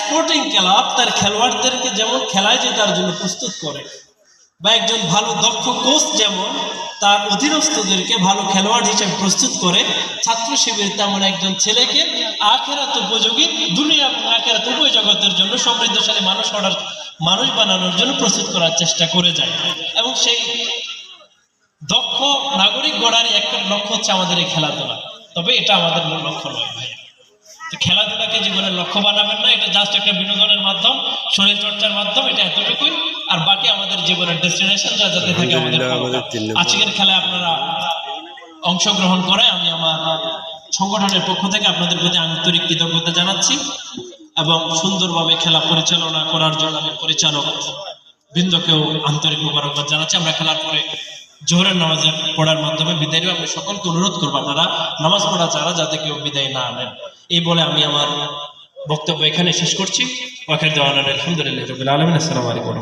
Sporting club তার খেলোয়াড়দেরকে যেমন খেলায় জেতার জন্য প্রস্তুত করে, বা একজন ভালো দক্ষ কোচ যেমন তার অধীনস্থদেরকে ভালো খেলোয়াড় হিসেবে প্রস্তুত করে, ছাত্র শিবির তেমন একজন ছেলেকে আখেরাত উপযোগী, দুনিয়া আখেরাত উভয় জগতের জন্য সমৃদ্ধশালী মানুষ হওয়ার, মানুষ বানানোর জন্য প্রস্তুত করার চেষ্টা করে যায়। এবং সেই দক্ষ নাগরিক গড়ার একটা লক্ষ্য হচ্ছে আমাদের এই খেলাধুলা। তবে এটা আমাদের মূল লক্ষ্য নয় ভাই। তো খেলাধুলাকে জীবনের লক্ষ্য বানাবেন না এটা জাস্ট একটা বিনোদনের মাধ্যম শরীর চর্চার মাধ্যম এটা এতটুকুই। আর বাকি আমাদের জীবনের ডেস্টিনেশন যা যাতে থাকে আমাদের। আজকের খেলায় আপনারা অংশগ্রহণ করে আমি আমার সংগঠনের পক্ষ থেকে আপনাদের প্রতি আন্তরিক কৃতজ্ঞতা জানাচ্ছি এবং সুন্দরভাবে খেলা পরিচালনা করার জন্য আমি পরিচালক বৃন্দকেও আন্তরিক মোবারকবাদ জানাচ্ছি। আমরা খেলার পরে জোহরের নামাজে পড়ার মাধ্যমে বিদায় নেব। আমি সকলকে অনুরোধ করব আপনারা নামাজ পড়া ছাড়া যাতে কেউ বিদায় না নেন। এই বলে আমি আমার বক্তব্য এখানে শেষ করছি। ওয়াকের দেওয়ান আলহামদুলিল্লাহ রবিল আলমিন। আসসালামু আলাইকুম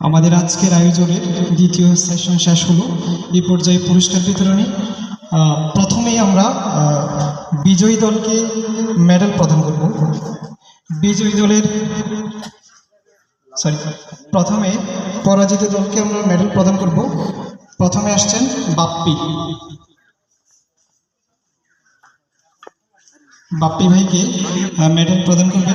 আমাদের আজকের আয়োজনের দ্বিতীয় সেশন শেষ হলো। এই পর্যায়ে পুরস্কার বিতরণী। প্রথমেই আমরা বিজয়ী দলকে মেডেল প্রদান করব। বিজয়ী দলের সরি প্রথমে পরাজিত দলকে আমরা মেডেল প্রদান করব। প্রথমে আসছেন বাপ্পি। বাপ্পি ভাইকে মেডেল প্রদান করবেন।